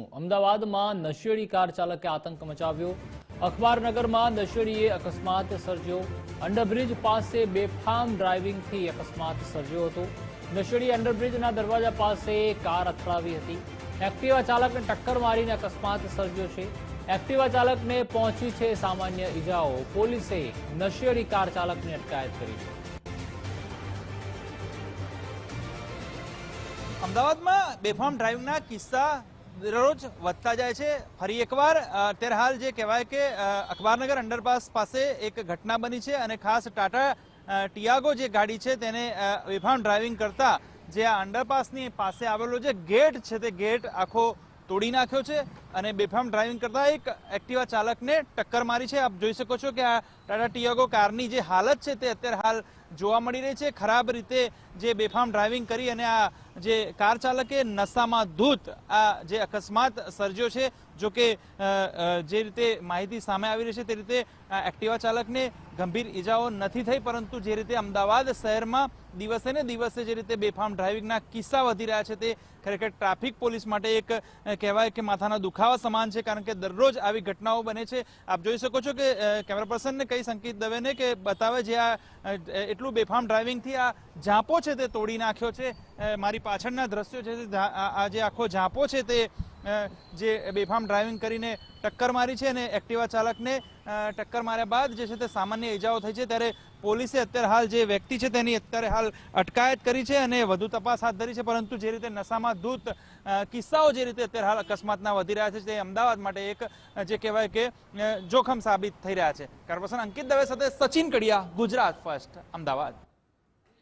અમદાવાદમાં નશેડી કાર ચાલકે આતંક મચાવ્યો. અખબારનગરમાં નશેડીએ અકસ્માત સર્જ્યો. અંડરબ્રિજ પાસે બેફામ ડ્રાઇવિંગથી અકસ્માત સર્જ્યો હતો. નશેડી અંડરબ્રિજના દરવાજા પાસે કાર અથડાવી હતી. એક્ટિવા ચાલકને ટક્કર મારીને અકસ્માત સર્જ્યો છે. એક્ટિવા ચાલકને પહોંચી છે સામાન્ય ઈજાઓ. પોલીસે નશેડી કાર ચાલકની અટકાયત કરી છે. અમદાવાદમાં બેફામ ડ્રાઇવિંગના કિસ્સા દરરોજ વધતા જાય છે. ફરી એકવાર અત્યારે હાલ જે કહેવાય કે અખબારનગર અંડરપાસ પાસે એક ઘટના બની છે અને ખાસ ટાટા ટિયાગો જે ગાડી છે તેને બેફામ ડ્રાઇવિંગ કરતા જે આ અંડરપાસની પાસે આવેલો જે ગેટ છે તે ગેટ આખો તોડી નાખ્યો છે. અને બેફામ ડ્રાઇવિંગ કરતા એક એક્ટિવા ચાલકને ટક્કર મારી છે. આપ જોઈ શકો છો કે આ ટાટા ટિયાગો કારની જે હાલત છે તે અત્યારે હાલ જોવા મળી રહી છે. ખરાબ રીતે જે બેફામ ડ્રાઇવિંગ કરી અને આ જે કાર ચાલકે નશામાં ધૂત આ જે અકસ્માત સર્જ્યો છે, જો કે જે રીતે માહિતી સામે આવી રહી છે તે રીતે એક્ટિવા ચાલકને ગંભીર ઈજાઓ નથી થઈ, પરંતુ જે રીતે અમદાવાદ શહેરમાં દિવસે ને દિવસે જે રીતે બેફામ ડ્રાઇવિંગના કિસ્સા વધી રહ્યા છે તે ખરેખર ટ્રાફિક પોલીસ માટે એક કહેવાય કે માથાના દુખાવા સમાન છે, કારણ કે દરરોજ આવી ઘટનાઓ બને છે. આપ જોઈ શકો છો કે કેમેરા પર્સનને કઈ સંકેત દવેને કે બતાવે જે આ એટલું બેફામ ડ્રાઇવિંગથી આ ઝાંપો છે તે તોડી નાખ્યો છે. મારી પાછળના દ્રશ્યો છે આ જે આખો ઝાંપો છે તે જે બેફામ ડ્રાઇવિંગ કરીને ટક્કર મારી છે અને એક્ટિવા ચાલકને ટક્કર માર્યા બાદ જે છે તે સામાન્ય ઈજાઓ થઈ છે. ત્યારે પોલીસે અત્યારે હાલ જે વ્યક્તિ છે તેની અત્યારે હાલ અટકાયત કરી છે અને વધુ તપાસ હાથ ધરી છે. પરંતુ જે રીતે નશામાં ધૂત કિસ્સાઓ જે રીતે અત્યારે હાલ અકસ્માતના વધી રહ્યા છે તે અમદાવાદ માટે એક જે કહેવાય કે જોખમ સાબિત થઈ રહ્યા છે. કાર્પોરેશન અંકિત દવે સાથે સચિન કડિયા, ગુજરાત ફર્સ્ટ, અમદાવાદ.